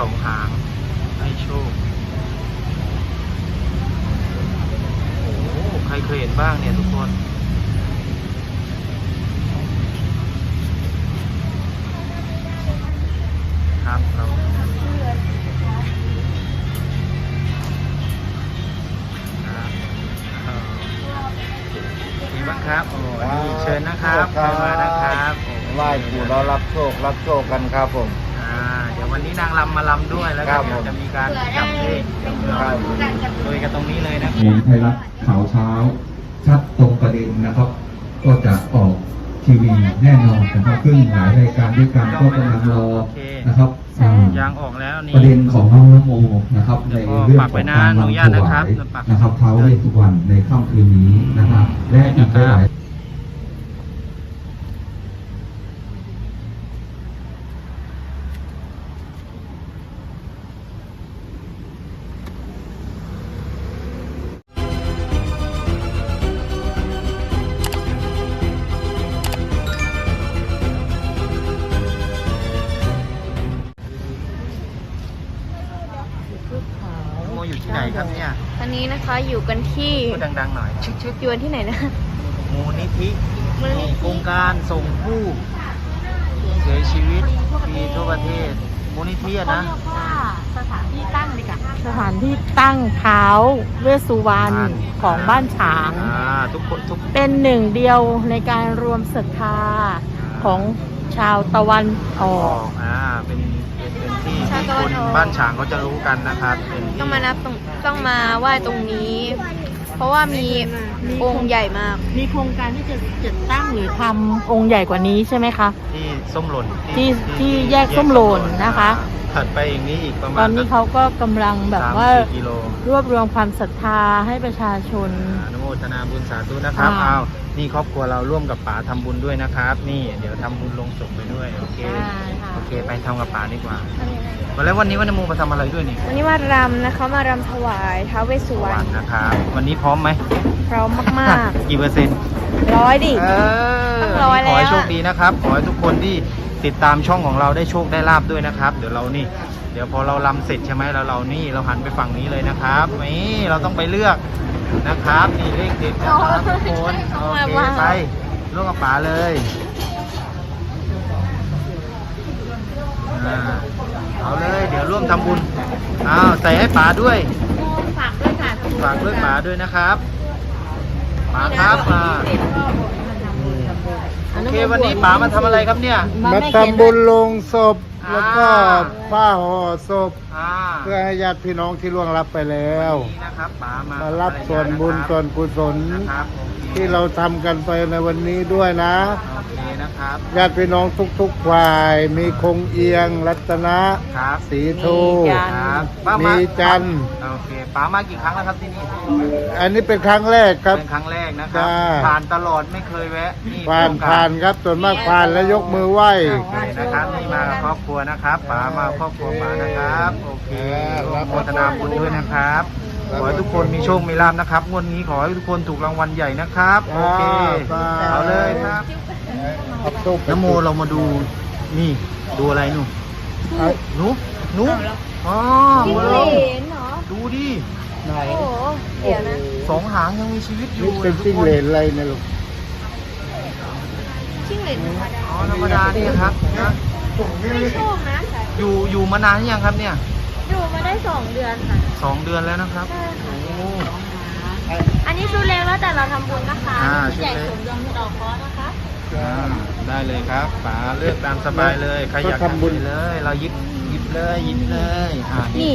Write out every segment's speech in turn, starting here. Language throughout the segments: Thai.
สองหาง ให้โชค โอ้โหใครเคยเห็นบ้างเนี่ยทุกคน ครับเราครับเอ่อมีบ้างครับ โอ้ยเชิญนะครับเข้ามานะครับโอ้ไหว้ปู่เรารับโชครับโชคกันครับผมอ่าเดี๋ย ววันนี้นางรำมาลำด้วยแล้วครัก็บเดี๋ยวจะมีการจับเลขครับโดยกันตรงนี้เลยนะในไทยรัฐข่าวเช้า ชัดตรงประเด็นนะครับ ก็จะออกทีวีแน่นอนนะครับซึ่งหลายรายการด้วยกันก็กำลังรอนะครับอ่ายางออกแล้วนี่ประเด็นของน้องนโมนะครับ ในเรื่องปักขไว้องนะการอนุรำญาตถนะวาครับยปักนะครับเท้าเวสสุวรรณในค่ำคืนนี้นะครับ และอีกหลาย นนี้นะคะ อยู่กันที่พูดดังๆหน่อยชึกชึกอยู่กันที่ไหนนะมูลนิธิมูลนิธิโครงการส่งผู้เสียชีวิตที่ทั่วประเทศมูลนิธิอะนะสถานที่ตั้งดีกว่าสถานที่ตั้งเท้าเวสสุวรรณของบ้านฉางอ่าทุกคนทุกเป็นหนึ่งเดียวในการรวมศรัทธาของชาวตะวันออออกกอ่าเป็นเป็นเป็น ที่ชาที่ติตะควันนออกบ้านฉางเขาจะรู้กันนะครับเป็นที่ต้องมานับตรงต้องมาไหว้ตรงนี้ เพราะว่ามีองค์ใหญ่มาก มีโครงการที่จะจัดตั้งหรือทำองค์ใหญ่กว่านี้ใช่ไหมคะ ที่ ส้มหล่นที่ที่แยกส้มหล่นนะคะ ถัดไปอย่างนี้อีกประมาณตอนนี้เขาก็กำลังแบบว่าสมสี่กิโลรวบรวมความศรัทธาให้ประชาชนอนุโมทนาบุญสาธุนะครับค่ะเอานี่ครอบครัวเราร่วมกับป๋าทำบุญด้วยนะครับ นี่เดี๋ยวทำบุญลงศพไปด้วยโอเคโอเค ไปทำกับป๋าดีกว่าแล้ววันนี้วันนโมมาทำอะไรด้วยนี่วันนี้มารำนะคะมารำถวายท้าวเวสสุวรวัรนณนะครับวันนี้พร้อมไหมพร้อมมากกี่เปอร์เซ็นต์ๆ ร้อยดิ เออต้องร้อยขอให้แล้วโชคดีนะครับ ขอให้ทุกคนที่ติดตามช่องของเราได้โชคได้ลาบด้วยนะครับ เดี๋ยวเรานี่ เดี๋ยวพอเราลำเสร็จใช่ไหมแล้วเรานี่เราหันไปฝั่งนี้เลยนะครับนี่เราต้องไปเลือกนะครับนี่เลขเด็ดนะครับทุกคนโอเคไปร่วมกับป๋าเลยอ่าเอาเลยเดี๋ยวร่วมทำบุญอ้าวใส่ให้ป๋าด้วยฝากด้วยค่ะฝากด้วยป๋าด้วยนะครับ ป๋าครับมาโอเควันนี้ป๋ามาทำอะไรครับเนี่ย มาทำบุญลงศพแล้วก็อ่าผ้าห่อศพอ่าเพื่อให้ญาติพี่น้องที่ล่วงลับไปแล้ววันนี้นะครับป๋ามามารับส่วนบุญส่วนกุศลนะครับโอเค ที่เราทำกันไปในวันนี้ด้วยนะ โอเคนะครับ ญาติพี่น้องทุกๆฝ่าย มีคงเอียง รัตนะครับ สีทูครับป้ามีมาจันทร์โอเคป๋ามากี่ครั้งแล้วครับที่นี่อันนี้เป็นครั้งแรกครับ เป็นครั้งแรกนะครับจ้า ผ่านตลอดไม่เคยแวะนี่ผ่านโครงกรผ่านครับส่วนมากผ่านแล้วยกมือไหว้โอเคนะครับนี่มากับครอบครัวนะครับป๋ามาครอบครัวป๋านะครับ โอเคร่วมโมทนาบุญด้วยนะครับ ขอให้ทุกคนมีโชค มีลาภนะครับ งวดนี้ขอให้ทุกคนถูกรางวัลใหญ่นะครับ โอเคสาธุเอาเลยครับนโมเรามาดูนี่ดูอะไรหนูหนูหนูอ๋อจิ้งมาเหลลงนเหรอดูดิไหนโอ้โหเดี๋ยวนะสองหางยังมีชีวิตอยู่นี่เป็นจิ้งเหลนอะไรเนี่ยลูกจิ้งเหลนธรรมดาอ๋อธรรมดานี่ครับนะไม่โชคนะอยู่อยู่มานานหรือยังครับเนี่ย อยู่มาได้สองเดือนค่ะ สองเดือนแล้วนะครับใช่ค่ะ โอ้ อันนี้ชุดเล็กแล้วแต่เราทำบุญนะคะอ่าชุดใหญ่ชุดเล็กสมดวงดอกคอนะคะ อ่าได้เลยครับป๋าเลือกตามสบายเลยใครอยากก็ทำบุญ ทำเลย เราหยิบหยิบเลยหยิบเลยอ่านี่นี่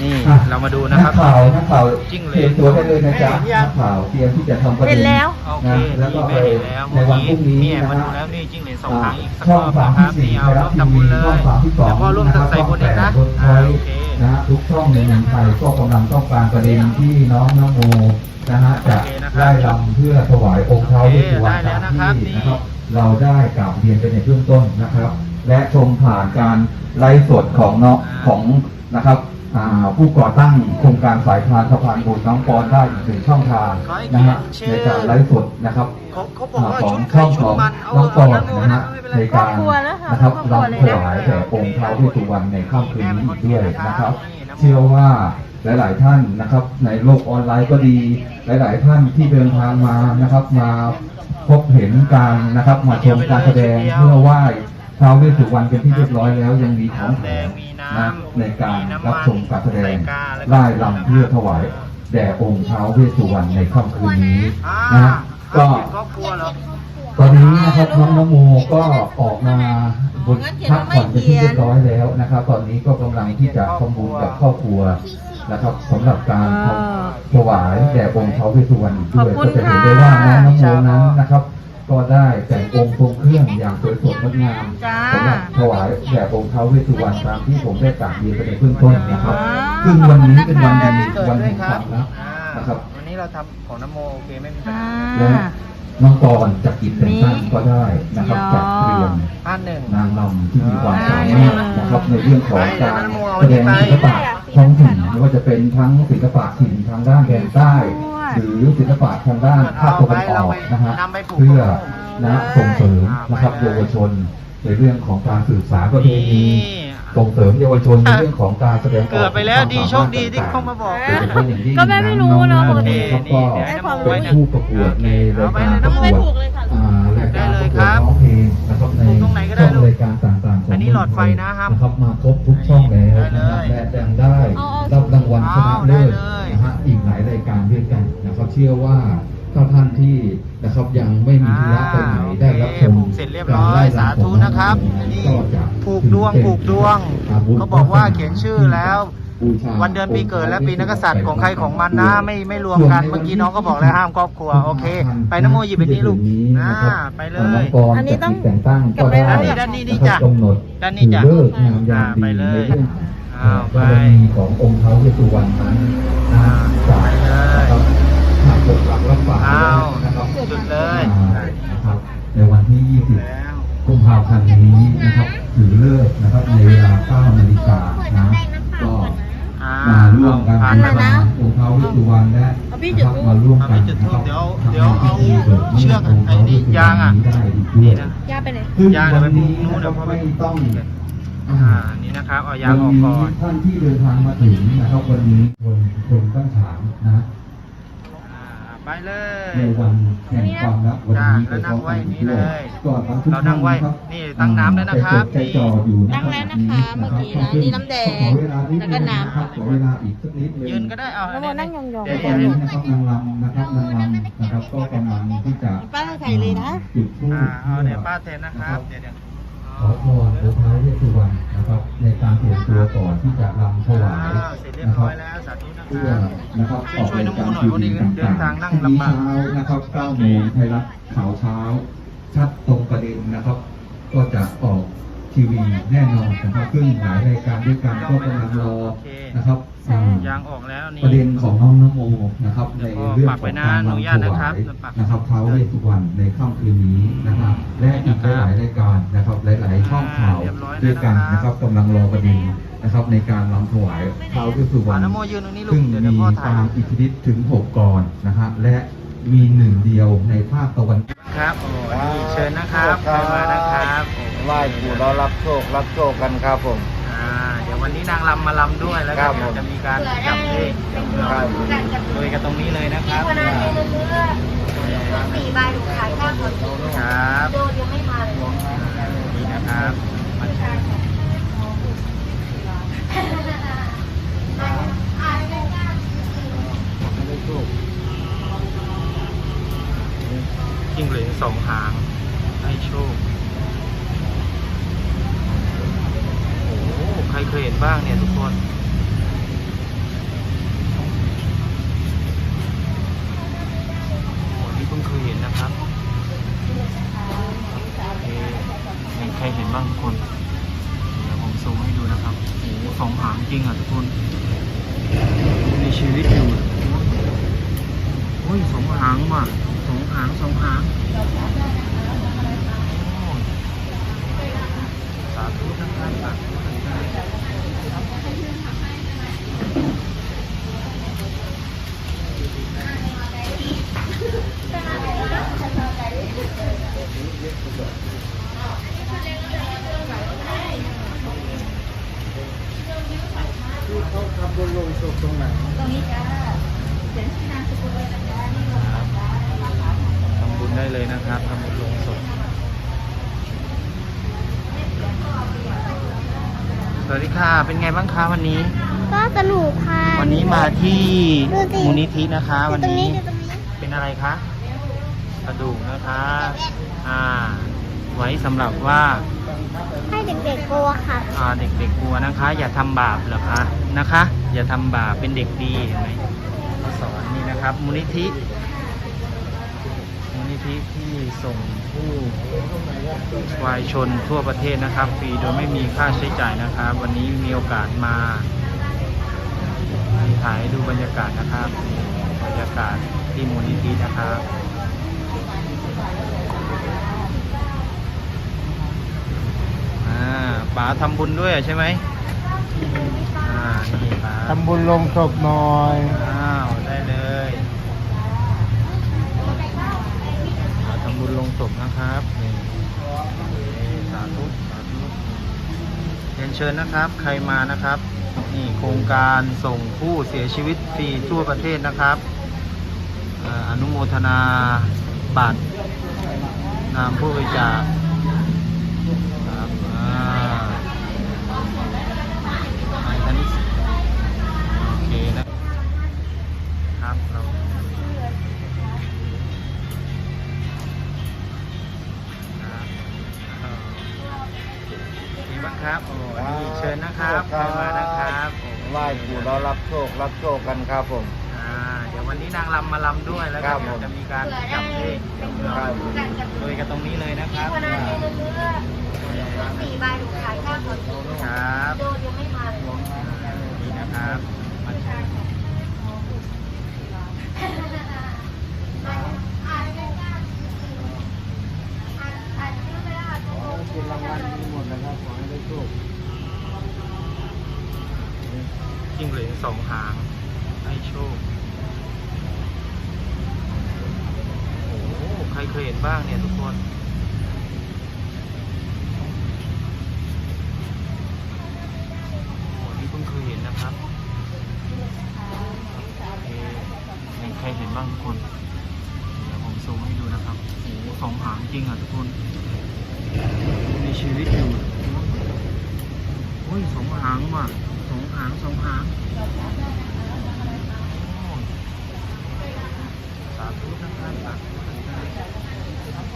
อะเรามาดูนันะกครับข่าวนักข่าวจิ้งเหลเตรียนมตัวได้เลยนะจ๊ะนักข่าวเตรียมที่จะทำประเห็เด็นนแล้วโอเคนะแล้วก็นี่ไปไม่เห็นแล้วในวันพรุ่งนี้เมียนะมาดูฮะแล้วนี่จิ้งเหลนสองคอ่ารั้งอีกสักช่รองอบสามนะครับที่สี่นี่เอาไทยร่รัวฐมทีทำบุวีญเลยช่องสามที่สองแล้วก็ร่วมนะครับใส่บุญอีกนะรถไฟอ่าโอเคนะฮะทุกช่องในเมืองไทยก็กำลังต้องการประเด็นที่น้องนโมนะฮะจะโอเคนะครับไล่ลำเพื่อถวายองค์เท้าเวสสุวรรณได้แล้วตามนะครับที่นี่นะครับ เราได้กล่าวเรียนไปในเบื้องต้นนะครับ และชมผ่านการไลฟ์สดของเนาะอ่าของนะครับอ่า ผู้ก่อตั้งโครงการสายทานสะพานบุญน้องปอนได้อีกหนึ่งช่องทางนะฮะในการไลฟ์สดนะครับของช่องของน้องปอนนะฮะในการนะครับรอบครัวเลยนะรำถวายแด่องค์ท้าวเวสสุวรรณในค่ำคืนนี้อีกด้วยนะครับ เชื่อว่าหลาย ๆ ท่านนะครับในโลกออนไลน์ก็ดี หลาย ๆ ท่านที่เดินทางมานะครับมาพบเห็นการนะครับมาชมการแสดงเพื่อไหว้ ท้าวเวสสุวรรณเป็นที่เรียบร้อยแล้ว ยังมีของแถมนะในการรับชมการแสดงไล่ลำเพื่อถวายแด่องค์ท้าวเวสสุวรรณในค่ำคืนนี้อ่านะก็ครอบครัวเหรอตอนนี้นะครับน้องนโมก็ออกมาบนพักผ่อนเป็นที่เรียบร้อยแล้วนะครับ ตอนนี้ก็กำลังที่จะทำบุญกับครอบครัวนะครับสำหรับการทำถวายแด่องค์ท้าวเวสสุวรรณอีกด้วยขอบคุก็ณจะเห็นค่ะได้ว่าน้องนโมนั้นนะครับ ก็ได้แต่งองค์ทรงเครื่องอย่างสวยสดงดงามจ้า สำหรับถวายแด่องค์ท้าวเวสสุวรรณตามที่ผมได้กล่าวเรียนไปในเบื้องต้นนะครับว้าวซึ่งวันนี้เป็นวันแดดีนเกิดวันด้วแห่ยงคครับวามรักอ่านะครับ วันนี้เราทำของน้ำโมโอเคไม่มีปัญอ่า หาและน้องปอนจะกินแต่งตั้งก็ได้นะครับยอจัดเตรียมห้าหนึ่ง นางรำที่มีความสามารถนะครับในเรื่องของการไปแสดงศิลปะท้องถิ่นไม่ว่าจะเป็นทั้งศิลปะถิ่นทางด้านแดนใต้ หรือศิลปะทางด้านภาคตะวันออกนะฮะเพื่อนะส่งเสริมนะครับเยาวชนในเรื่องของการสื่อสารประเพณีส่งเสริมเยาวชนในเรื่องของการแสดงออกเกือบไปแล้วดีโชคดีที่เข้ามาบอกโดยเฉพาะอย่างยิ่งก็แม่ไม่รู้เนอะปกติครับก็ให้น้ำโมเป็ไว้นนะผู้ประกวดในรายการประกวดอ่ารายการประกวดร้องเพลงนะครับในตรงไหนก็ได้ช่องลูกรายการต่างๆข องอันนี้หลอดไฟนะห้ามนะครับมาครบทุกช่องแล้วนะครับได้เลยและยังได้รับรางวัลชนะเลิศนะฮะอีกหลายรายการด้วยกันนะครับเชื่อว่าถ้าท่านที่นะครับยังไม่มีธุระไปไหนอ่าได้รับชมผูกเสร็จเรียบร้อยกไล่ำสาธุนะครับของนี่ก็จะผูกดวงผูกดวง เขาบอกว่าเขียนชื่อแล้วบูชา วันเดือนปีเกิดและปีนักกษัตริย์ของใครของมันนะ ไม่ไม่รวมกันเมื่อกี้น้องก็บอกแล้วห้ามครอบครัวโอเค ไปน้ำโมหยิบไปนี้ลูกนะไปเลน้องยปอนอันนี้จะต้องแต่งตั้งก็ได้ด้านนี้ด้านนี้นี่จ้ะกำหนดด้านนี้จ้ะถือเลิกษ์งามยามดีไปเลยในเรื่องอ้าวไปบารมีขององค์เท้าเวสสุวรรณนั้นนะอ่าจากไปเลยนะครับหากปกปักรักษาอ้าวนะครับจุดเลยอ่านะครับในวันที่20แล้วกุมภาพันธ์นี้นะครับถือเลิกษ์นะครับในเวลา9นาฬิกานะก็อ่ามา ร่วมกันผ่านบูแล้วชานะองค์เท้าเวสสุวรรณและเอาพี่นะจุดครับธูปมาร่วมกันเอาพี่จุดธูปเดี๋ยวเดี๋ยวเอาทำพิธีบิกเชือกงค์ไอ้นี่ท้วเวสสุวรรณยางอะนี้ได้อีกด้วยนี่นะย่าไปไหนซึ่งยางวันนี้เดี๋ยวไปนะเดี๋คยวรับพอไปไม่ต้องอ่านี่นะครับเอายางออกก่อนท่านที่เดินทางมาถึงนะครับวันนี้คนคนตั้งถามนะอ่า ไปเลยในวันแห่งความรักวันนี้จ้ะแล้วนั่งไว้อย่างนี้เลยก็ทั้งทุกเรานั่งไว้ท่ครับนี่ตั้งน้ำแล้วนะครับใจจดใจจ่ออยู่นะตั้งแล้วนะคะเมื่อกี้นะนี่น้ำแดงขอเวลานิดแล้วก็น้ำครับขอเวลาอีกสักนิดนึงยืนก็ได้เอาน้ำโมนั่งยองๆเดี๋ยวตอนเดี๋นี้ยวนะครับนางรำนะครับนางรำนะครับก็กำลังที่จะป้าใส่เลยนะจุดธูปอ่าเอาเดี๋ยวป้าเทนนะครับเดี๋ยวเดี๋ยวขอพรองค์ท้าวเวสสุวรรณนะครับในการเตรียมตัวก่อนที่จะรำถวายอ่าเสร็จเรียบนะคร้รัอบ ยแล้วสาธุนะคเพื่อรับนะครับช่อวยอกช่วยรายน้องการหน่อยทีวีวันนี้เดินต่าทางงนั่งๆพรุ่งนี้ลำบากเช้านะครับ9โมงไทยรัฐข่าวเช้า ชัดตรงประเด็นนะครับ ก็จะออกทีวีแน่นอนนะครับซึ่งหลายรายการด้วยกันก็กำลังรอนะครับอ่ายางออกแล้วนี่ประเด็นของน้องนโมนะครับ ในเรื่องฝากขไว้องนะการอนุรำญาถตนะวาครับยฝากนะครับท้าวเวสสุวรรณในค่ำคืนนี้นะครับและอีกหลายๆรายการนะครับ หลาย ๆ ช่องข่าวเรียบร้อยแล้วด้วยกันนะนะคครัรับบกำลังรอประเด็น นะครับในการรำถวายท้าวเวสสุวรอ่ารณนโมยืนตรงนี้ลูกซึ่งเดี๋ยวเดี๋ยวมีพ่อถ่าปายงอิทธิฤทธิ์ถึง 6กรนะฮะและมีหนึ่งเดียวในภาคตะวันครับโอ้นี่เชิญนะครับใครมานะครับโอ้ไหว้ปู่เรารับโชครับโชคกันครับผมอ่าเดี๋ยววันนี้นางรำมาลำด้วยแล้วครัก็บเดี๋ยวจะมีการจับเลขครับโดยกันตรงนี้เลยนะครับสี่ใบหนูขายข้าวคนครับโดนยังไม่มาเลยอ่านี่นะครับมาเชิญ จิ้งเหลนสองหาง ให้โชค โอ้ใครเคยเห็นบ้างเนี่ยทุกคนโอ้นี่เพิ่งเคยเห็นนะครับเห็นใครเห็นบ้างทุกคน เดี๋ยวผมซูมให้ดูนะครับ โอ้สองหางจริงอะทุกคน มีชีวิตอยู่้ยสองหางว่ะสองหางสองหางสาธุทั้งท่านสาธุทั้งท่านที่เขาทำบนโลงศพตรงไหนตรงนี้จ้า เขียนชื่อนามสกุลเลยนะจ้านี่ลงศพจ้าทำบุญได้เลยนะครับทำบุญลงศพสวัสดีค่ะ เป็นไงบ้างคะวันนี้ ก็สนุกค่ะ วันนี้มาที่ดูสิ มูลนิธินะคะดูวันตรงนี้นี้ดูตรงนี้ เป็นอะไรคะกระดูกนะคะ อ่า ไว้สำหรับว่า ให้เด็กๆกลัวค่ะ อ่าเด็กๆกลัวนะคะ อย่าทำบาปเหรอคะนะคะ อย่าทำบาปเป็นเด็กดีเห็นไหม เขาสอนนี่นะครับมูลนิธิมูลนิธิที่ส่งผู้วายชนทั่วประเทศนะครับฟรีโดยไม่มีค่าใช้จ่ายนะครับ วันนี้มีโอกาสมาถ่ายดูบรรยากาศนะครับบรรยากาศที่มูลนิธินะครับอ่าป๋าทำบุญด้วยใช่ไหม อ่านี่ป๋าทำบุญลงศพหน่อย อ้าวได้เลยป๋าทำบุญลงศพนะครับนี่สาธุสาธุเรียนเชิญนะครับ ใครมานะครับ นี่โครงการส่งผู้เสียชีวิตฟรีทั่วประเทศนะครับอ่าอนุโมทนาบัตรนามผู้บริจาค ดีบ้างครับโอ้นี่เชิญนะครับเข้ามานะครับโอ้ไหว้ปู่เรารับโชครับโชคกันครับผมอ่าเดี๋ยววันนี้นางรำมาลำด้วยแล้วครัก็บเดี๋ยวผมจะมีการจับเลขครับโดยกันตรงนี้เลยนะครับวันนั้นเนี่ยเลือกสี่ใบขายข้าวก่อนครับโดยังไม่มาเลยนี่นะครับมันกินรางวัลมีหมดนะครับขอให้ได้โชค จิ้งเหลนสองหาง ให้โชค โอ้โห ใครเคยเห็นบ้างเนี่ยทุกคน โอ้นี่เพิ่งเคยเห็นนะครับเอ๊ะมีใครเห็นบ้างทุกคน เดี๋ยวผมซูมให้ดูนะครับ โอ้โหสองหางจริงอะทุกคน มีชีวิตอยู่โอ้ยสองหางว่ะสองหางสองหางสาธุนะครับสาธุนะครับ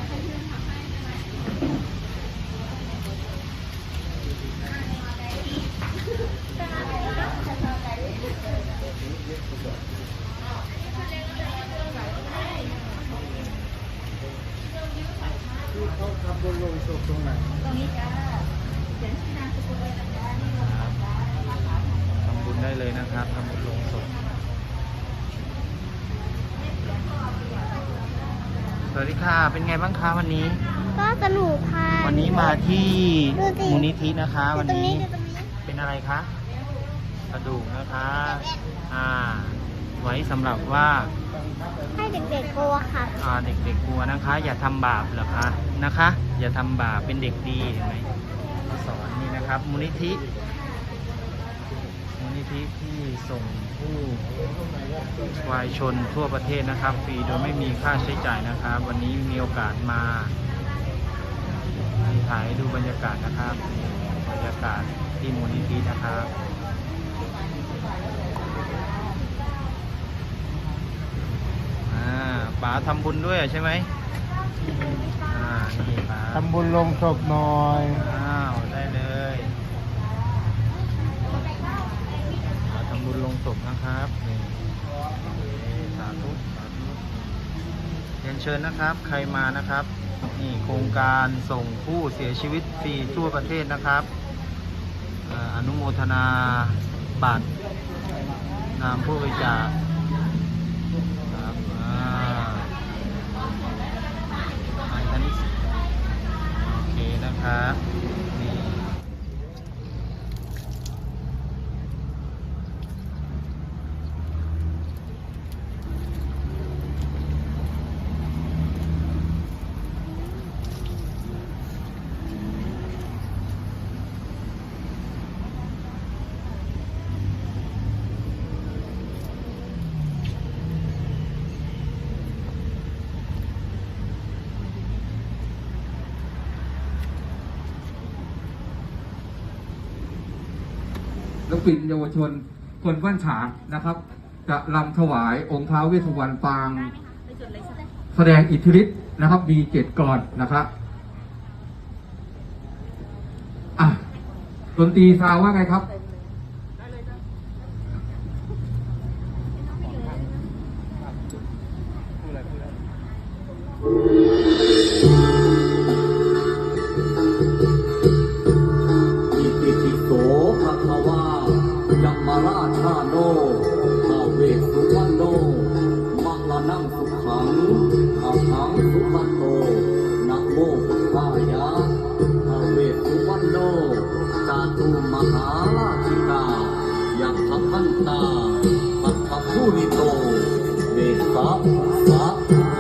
เขาทำบุญลงศพตรงไหน ตรงนี้จ้าเขียนชื่อนามสกุลเลยนะจ้านี่ลงศพจ้า ทำบุญได้เลยนะครับทำบุญลงศพ สวัสดีค่ะ เป็นไงบ้างคะวันนี้ ก็สนุกค่ะ วันนี้มาที่ดูสิ มูลนิธินะคะ ดูวันตรงนี้นี้ดูตรงนี้ เป็นอะไรคะกระดูกนะคะ อ่า ไว้สำหรับว่า ให้เด็กๆกลัวค่ะ อ่าเด็กๆกลัวนะคะ อย่าทำบาปเหรอคะนะคะ อย่าทำบาปเป็นเด็กดีเห็นไหมเขาสอนนี่นะครับ มูลนิธิมูลนิธิที่ส่ง ผู้วายชนทั่วประเทศนะครับ ฟรีโดยไม่มีค่าใช้จ่ายนะครับ วันนี้มีโอกาสมาถ่ายให้ดูบรรยากาศนะครับ บรรยากาศที่มูลนิธินะครับอ่าป๋าทำบุญด้วยใช่ไหมอ่านี่ป๋าทำบุญลงศพหน่อย อ้าว ได้เลยป๋าทำ บุญลงศพนะครับนี่สาธุสาธุเรียนเชิญนะครับ ใครมานะครับ นี่โครงการส่งผู้เสียชีวิตฟรีทั่วประเทศนะครับอานุโมทนาบัตรนามผู้บริจาคครับอ่าไอ้ท่านนี้โอเคนะครับนี่ ศิล ปินเยาวชน คนบ้านฉางนะครับจะรำถวายองค์ท้าวเวสสุวรรณปาง แสดงอิทธิฤทธิ์นะครับ มีเจ็ดกรนะครับอะดนตรีซาวว่าไงครับ สะ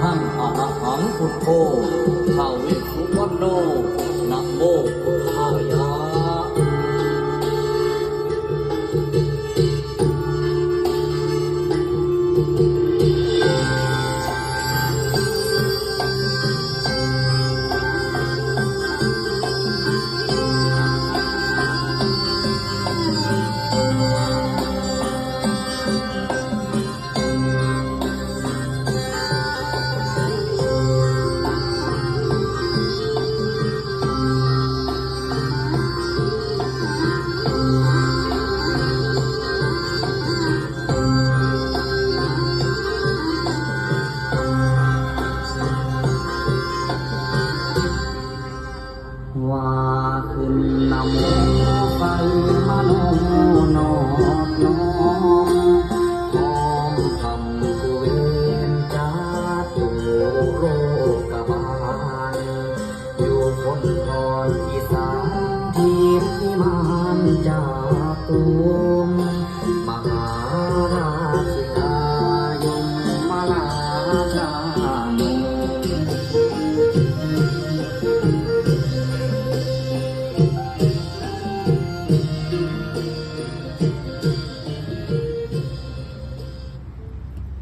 หังอรหังพุทโธทาเวสสุวรรณโน ทธิมานจากตุมมหาราชิกายมมาลาชาโน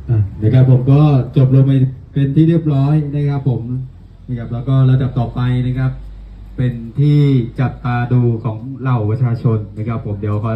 อะนะครับผมก็จบลงไปเป็นที่เรียบร้อยนะครับผมนะครับแล้วก็ระดับต่อไปนะครับ เป็นที่จับตาดูของเหล่าประชาชนนะครับผมเดี๋ยวขอ